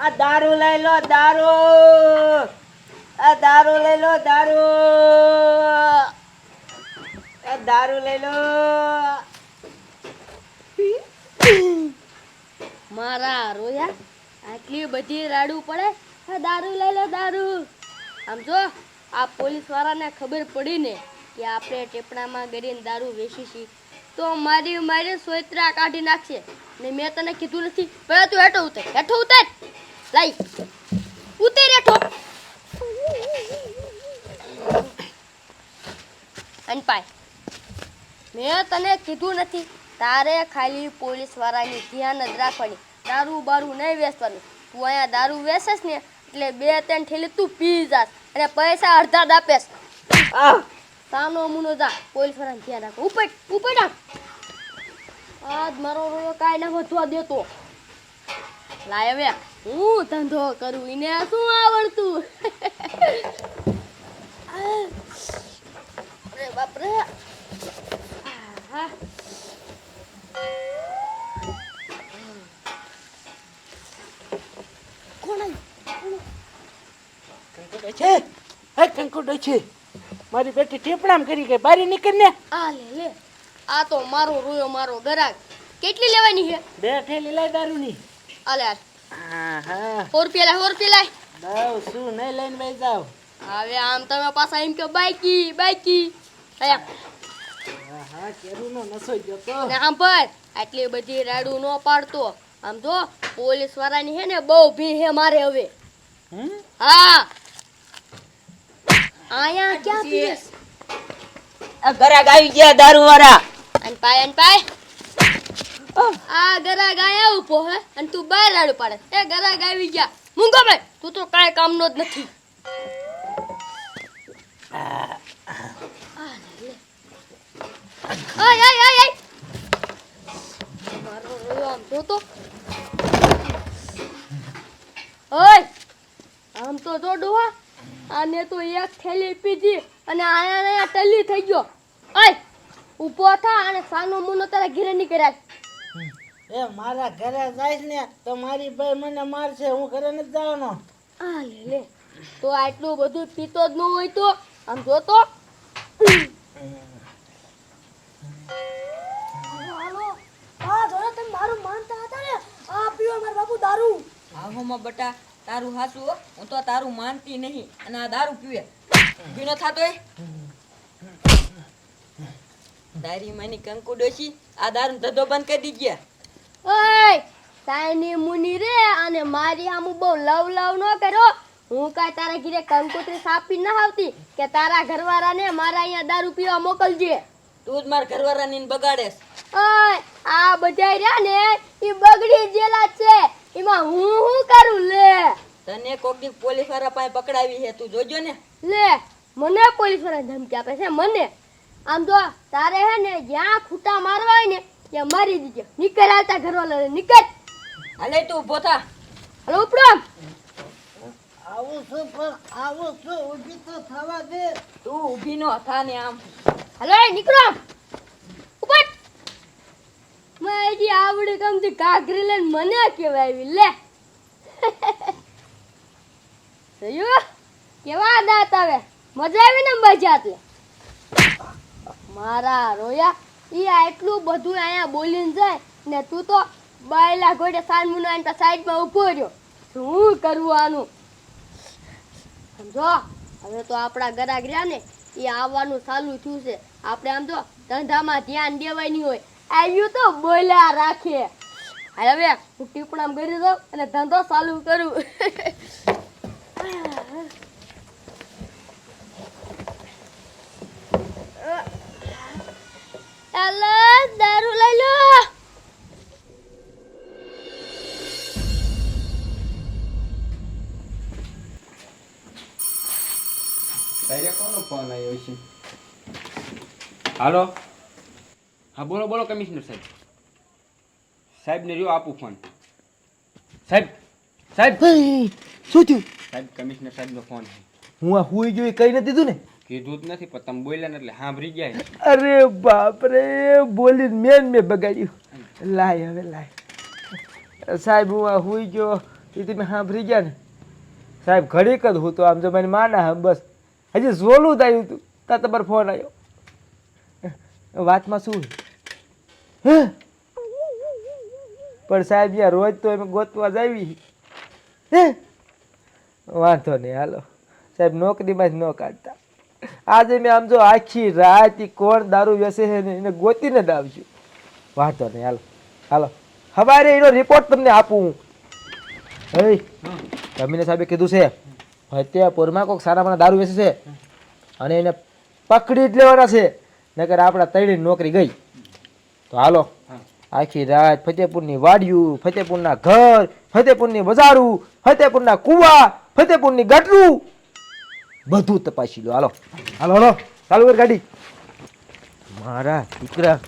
આ દારૂ લઈ લો, દારૂ. આ દારૂ લઈ લો, દારૂ. આ દારૂ લઈ લો. મારા રોયા, આટલી બધી રાડું પડે, આ દારૂ લઈ લો, દારૂ. આમ જો, આ પોલીસ વાળાને ખબર પડી ને કે આપણે ટેપણામાં ગરીને દારૂ વેચી છીએ. તો મારી મારી સોયત્રા કાઢી નાખશે. ને મેં તને કીધું નથી, પહેલાં તું હેઠો ઉતર હેઠો ઉતર. લાઈ. ઉતરે ઠોક અનપાય મેં તને કીધું નથી તારે ખાલી પોલીસ વાળાની ધ્યાન જ રાખવાની. દારૂ બારું નહીં વેચવાનું. તું અહીંયા દારૂ વેચેસ ને એટલે બે ત્રણ ઠેલી તું પી જાસ અને પૈસા અડધા જ આપેશ. સાનો મુનો જા પોલીસ વાળાને ધ્યાન રાખ. ઉપર ઉપર આજ મારો રોયો કાંઈ ના વધવા દેતો. લાય હવે. હું ધંધો કરું એને શું આવડતું? બાપરે. છે? હે કંકુડો છે. મારી બેટી ટીપણામ કરી ગઈ બારી નીકળ ને. આ લે લે. આ તો મારો રોયો મારો ગરાક કેટલી લેવાની છે? બે થેલી લાય દારૂની. હા સો રૂપિયા લાય સો રૂપિયા લાય. દઉં શું નહીં લઈને વહી જાવ હવે આમ તમે પાછા એમ કે બાઈકી બાઈકી હા કેરીનો નસો જતો અને આમ પર આટલી બધી રાડું નો પાડતો. આમ જો પોલીસ વાળાની હે ને બહુ ભી હે મારે હવે. હા. આયા ક્યાં પીએસ આ આવી ગયા દારૂ વાળા અન પાય અન પાય આ ગરા ગાય ઊભો હે અને તું બહાર રાડ પાડે. એ ગરા આવી ગયા. મુંગો ભાઈ તું તો કાંઈ કામનો જ નથી. આય આય આય આય. મારો આમ તો તો ઓય આમ તો જો ડોહા આને તો એક થેલી પીધી અને આયા ને ટલી થઈ ગયો. ઓય ઊભો થા અને સાનો મુનો તારા ઘરે નીકળ્યા એ મારા ઘરે જાય ને તો મારી ભાઈ મને મારશે હું ઘરે નથી જવાનો. આ લે લે. તો આટલું બધું પીતો જ ન હોય તો આમ જોતો. આહોમાં બટા તારું હાસું હું. તો તારું માનતી નહીં અને આ દારૂ પીવે. ભીનો થાતો એ. તારી માની કંકુ ડોશી આ દારૂ ધંધો બંધ કરી દીજે ઓય તાયની મુની રે અને મારી આમુ બહુ લવ લવ ન કરો હું કાંઈ તારા ઘરે કંકોત્રી સાપી ના આવતી કે તારા ઘરવાળાને મારા અહીંયા દારૂ પીવા મોકલજે. તું જ માર ઘરવાળાની બગાડેસ ઓય આ બધા રહ્યા ને એ બગડી જેલા છે. એમાં હું હું કરું લે. તને કોક દી પોલીસવાળા પાસે પકડાવી છે તું જોજો ને. લે મને પોલીસવાળા ધમકી આપે છે મને. આમ જો તારે હે ને જ્યાં ખૂટા મારવા હોય ને ત્યાં મારી દીધો નીકળ આવતા ઘરવાળા નીકળ. હાલે તું ઊભો થા. હલો ઉપડો આવું છું પણ આવું છું ઊભી તો થવા દે. તું ઊભી નો થા ને આમ. હલો એ નીકળો ઉપર મારી આવડે આવડે કમથી ઘાઘરી લઈને મને કેવાય આવી લે. જોયું? કેવા દાંત આવે? મજા આવી ને મજા એટલે મારા રોયા. ઈ આટલું બધું અહીંયા બોલીને જાય ને તું તો બાયલા ઘોડે સાનમુનો એના સાઈડમાં ઊભો રહ્યો. શું કરવું આનું? સમજો? હવે તો આપણા ગરાગ રહ્યા ને એ આવવાનું ચાલુ થયું છે. આપણે આમ તો ધંધામાં ધ્યાન દેવાય નહીં હોય. આવ્યું તો બોલ્યા રાખે. હવે હું ટીપણામ કરી દઉં અને ધંધો ચાલુ કરું એલો દારૂ લઈ લો તારે કોનો ફોન આવ્યો છે હાલો હા બોલો બોલો કમિશનર સાહેબ. સાહેબને રહ્યો આપું ફોન સાહેબ સાહેબ. શું થયું? સાહેબ કમિશનર સાહેબનો ફોન છે. હું આ હુઈ જોઈ કઈ નથી દીધું ને? કીધું જ નથી પણ તમે બોલ્યા એટલે સાંભળી ગયા અરે બાપ રે બોલીને મેન મેં બગાડ્યું. લાય હવે લાય. સાહેબ હું આ હુઈ ગયો. એ તમે સાંભળી ગયા ને? સાહેબ ઘડીક જ હું તો આમ જો મને માના હમ બસ. હજી ઝોલું થયું હતું ત્યાં તમારો ફોન આવ્યો. વાતમાં શું? હે? પણ સાહેબ યાર રોજ તો એમ ગોતવા જ આવી વાંધો નહીં હાલો. સાહેબ નોકરીમાં જ ન કાઢતા. આજે મેં આમ જો આખી રાત કોણ દારૂ વેસે છે એને ગોતીને જ વાંધો નહીં, હાલો હાલો. હવારે એનો રિપોર્ટ તમને આપું હું. જમીને સાહેબે કીધું છે ફતેપુરમાં કોઈક સારા મને દારૂ વેચે છે અને એને પકડી જ લેવાના છે, નકર આપણા તૈણી નોકરી ગઈ. તો હાલો, આખી રાત ફતેપુરની વાડિયું, ફતેપુરના ઘર, ફતેપુરની બજારું, ફતેપુરના કુવા, ફતેપુરની ગટરું બધું તપાસી લો. હાલો. હાલો હાલો. ચાલુ કર ગાડી. મારા દીકરા.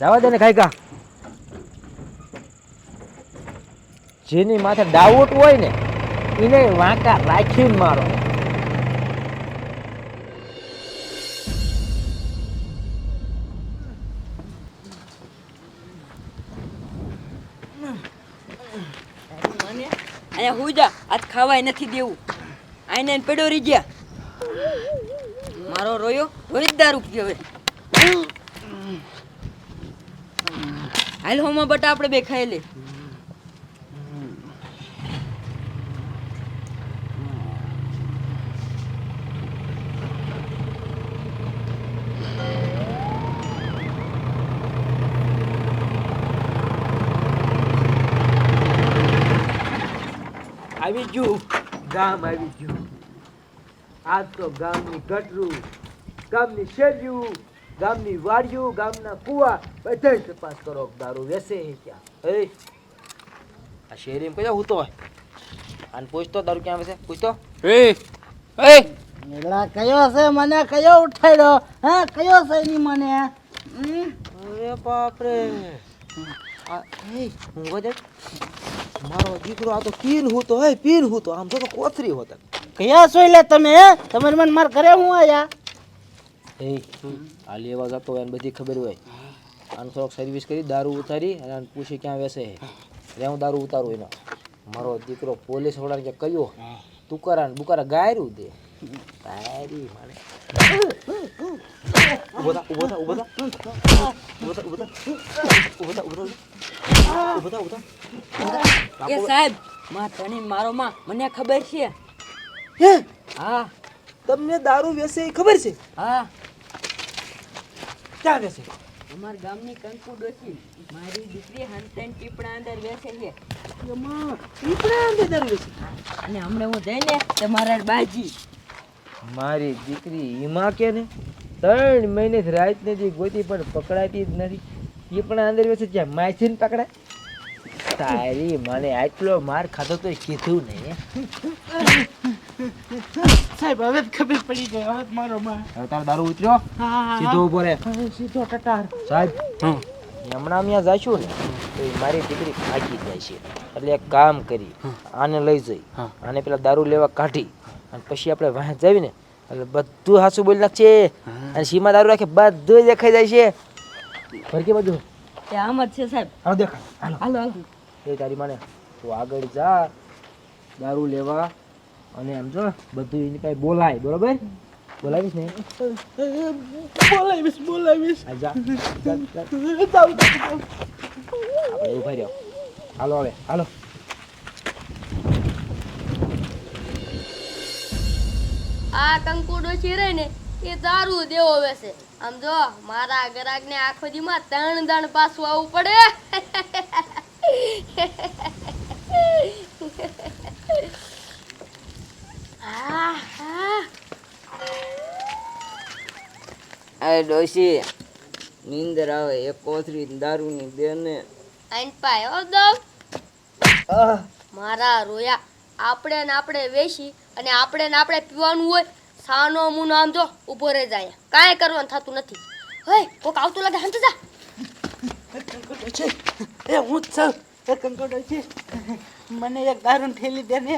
જવા દે ને ખાઈકા જેની માથે ડાઉટ હોય ને, એને વાંકા રાખી મારો. અહીંયા હું જા. આજ ખાવાય નથી દેવું. આઈને પડ્યો રહી ગયા. મારો રોયો રોહિત દારૂ પીયો હવે. હાલ હોમાં બટા આપણે બે ખાઈ લે આવી ગયું ગામ આવી ગયું. આજ તો ગામની ગટરું ગામની શેરિયું ગામની વાડિયું ગામના કુવા બધે તપાસ કરો દારૂ વેસે ક્યાં? એ આ શેરીમાં કયા હું તો આને પૂછતો દારૂ ક્યાં વેસે? પૂછતો? એ એ! એલા કયો છે મને? કયો ઉઠાડ્યો હા કયો છે ની મને? અરે બાપ રે આ એ હું વજે મારો દીકરો આ તો પીન હું તો હે પીન હું તો. આમ તો કોથરી હોત કયા છો એટલે તમે તમારે મને માર ઘરે હું આયા? એ આ લેવા જતો હોય બધી ખબર હોય. આનું થોડોક સર્વિસ કરી દારૂ ઉતારી અને આને પૂછે ક્યાં વેસે હે. એટલે હું દારૂ ઉતારું એનો. મારો દીકરો પોલીસ વાળાને કે કયો તુકારા ને બુકારા ગાયરું દે. તારી મારે. ઊભો થા ઊભો થા ઊભો થા. ઊભો થા ઊભો થા. ઊભો થા ઊભો થા. ઊભો થા ઊભો થા. એ સાહેબમાં તને મારો માં મને ખબર છે? હે? હા. તમને દારૂ વેસે ખબર છે? હા. ક્યાં વેસે? અમાર ગામની કંકુ ડોસી મારી દીકરી હંતન ટીપણા અંદર બેસે છે. પીપળા અંદર દારૂ અને હમણાં હું જઈને તમારા મારા બાજી મારી દીકરી ઈમા કે ને? ત્રણ મહિને રાત નથી ગોતી પણ પકડાતી જ નથી. એ પણ અંદર બેસે ત્યાં માછીને પકડાય તારી મને આટલો માર ખાધો તો કીધું નહીં સાહેબ હવે ખબર પડી ગઈ હવે મારો માર. હવે તારો દારૂ ઉતર્યો? હા હા, સીધો ઊભો રહે. સીધો ટટાર. સાહેબ હમણાં ત્યાં જઈશું ને તો મારી દીકરી ખાકી જાય છે. એટલે એક કામ કરી આને લઈ જઈ આને પેલા દારૂ લેવા કાઢી અને પછી આપણે વાહ જાવી ને એટલે બધું હાસું બોલી નાખશે અને સીમા દારૂ રાખે બધું દેખાઈ જાય છે. ફરકી બધું? એ આમ જ છે સાહેબ. હા દેખાય. હાલો. હાલો હાલો. એ તારી માને તું આગળ જા દારૂ લેવા. અને એમ જો બધું એને કાંઈ બોલાય બરોબર? બોલાવીશ ને? બોલાવીશ બોલાવીશ. જા જાઉં ઊભા રહ્યો. હાલો હવે હાલો. આ કંકુ ડોશી રહે ને એ દારૂ દેવો વેસે. આમ જો મારા ગ્રાહક ને આખો દીમાં ત્રણ દણ પાછું આવવું પડે. અરે ડોશી નીંદર આવે એક કોથરી દારૂની બેને. આઈન પાય હો દવ મારા રોયા આપણે ને આપણે વેચી અને આપણે ને આપણે પીવાનું હોય સાનો મુનો આમ જો ઊભો રહી જાય. કાંઈ કરવાનું થતું નથી. હે કોક આવતું લાગે હંત જા. એ હું જ છું. એ કંકોડો છે. મને એક દારૂ ઠેલી દે ને.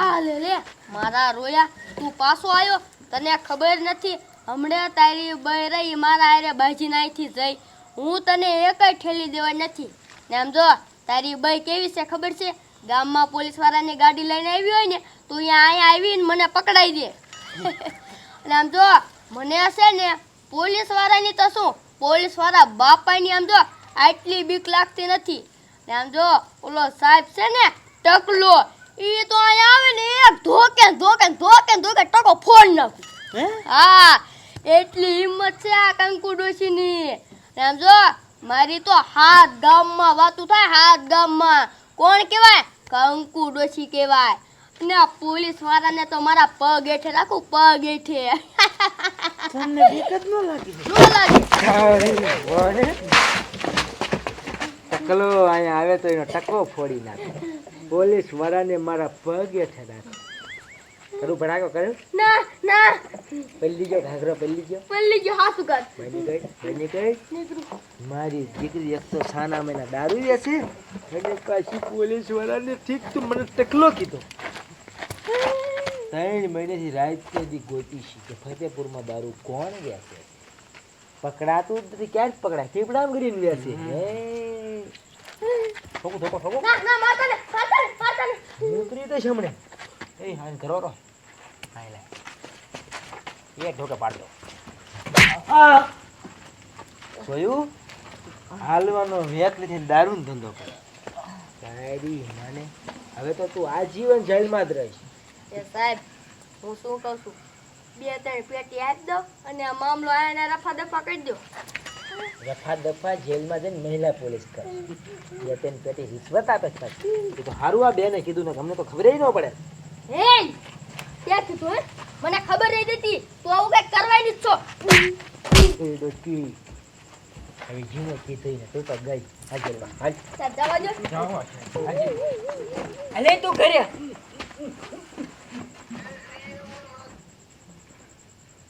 આ લે લે. મારા રોયા તું પાછો આવ્યો તને ખબર નથી હમણાં તારી બહેરાઈ મારા આરે બાજી નાઈથી જઈ. હું તને એકય ઠેલી દેવા નથી. ને આમ જો તારી બઈ કેવી છે ખબર છે? ગામમાં પોલીસ વાળાની ગાડી લઈને આવી હોય ને તો અહીંયા અહીંયા આવીને મને પકડાઈ દે. અને આમ જો મને હશે ને પોલીસ વાળાની તો શું પોલીસવાળા બાપાની આમ જો આટલી બીક લાગતી નથી. ને આમ જો ઓલો સાહેબ છે ને ટકલો એ તો અહીંયા આવે ને એક ધોકે ધોકે ધોકે ધોકે ટકો ફોડ નાખું. હા એટલી હિંમત છે આ કંકુ ડોશીની. ને આમ જો મારી તો હાથ ગામમાં વાતું થાય હાથ ગામમાં. કોણ કહેવાય? કંકુ ડોશી કહેવાય. ને પોલીસ વાળાને તો મારા પગ હેઠે રાખું પગ હેઠે. તમને બીક જ ન લાગી? ન લાગે. ટકલો અહીંયા આવે તો એનો ટકો ફોડી નાખે. પોલીસ વાળાને મારા હેઠે ઠેરાશે કરું ભણાકો કર્યું? ના ના. પલ્લી ગયો ઘાઘરો પલ્લી ગયો. પલ્લી ગયો હાસુ કર બની ગઈ બની ગઈ. મારી દીકરી એક તો છાના મહિના દારૂ વેચે અને પાછી પોલીસ વાળાને ઠીક તું મને ટકલો કીધો. ત્રણ મહિનેથી રાત સુધી ગોતી છે કે ફતેપુરમાં દારૂ કોણ વેચે પકડાતું જ નથી. ક્યાં જ પકડાય? ફીફડામ કરીને છે. હે. ઠોકો ઠોકો ઠોકો. ના ના મારતા ને મારતા ને મારતા ને નીકળી તો હમણે. એ હા કરો રો હા લે. એક ઢોકે પાડ દો. જોયું હાલવાનો વેક નથી દારૂનો ધંધો કરે. તારી માને. હવે તો તું આજીવન જેલમાં જ રહીશ. એ સાહેબ હું શું કહું છું? બે ત્રણ પેટી આપી દો અને આ મામલો આને રફા દફા કરી દો. રફા દફા જેલમાં જઈને મહિલા પોલીસ કરે. બે ત્રણ પેટી રિશ્વત આપે છે તો હારું આ બેને કીધું ને અમને તો ખબર ન પડે. હે ક્યાં કીધું હે મને ખબર નહીં હતી તું આવું કઈ કરવાની જ છો. એ ડોકી હવે જીવો કીધું ને તું તો ગઈ. હાજર જેલમાં હાલ. સાહેબ જવા દો અલે તું ઘરે.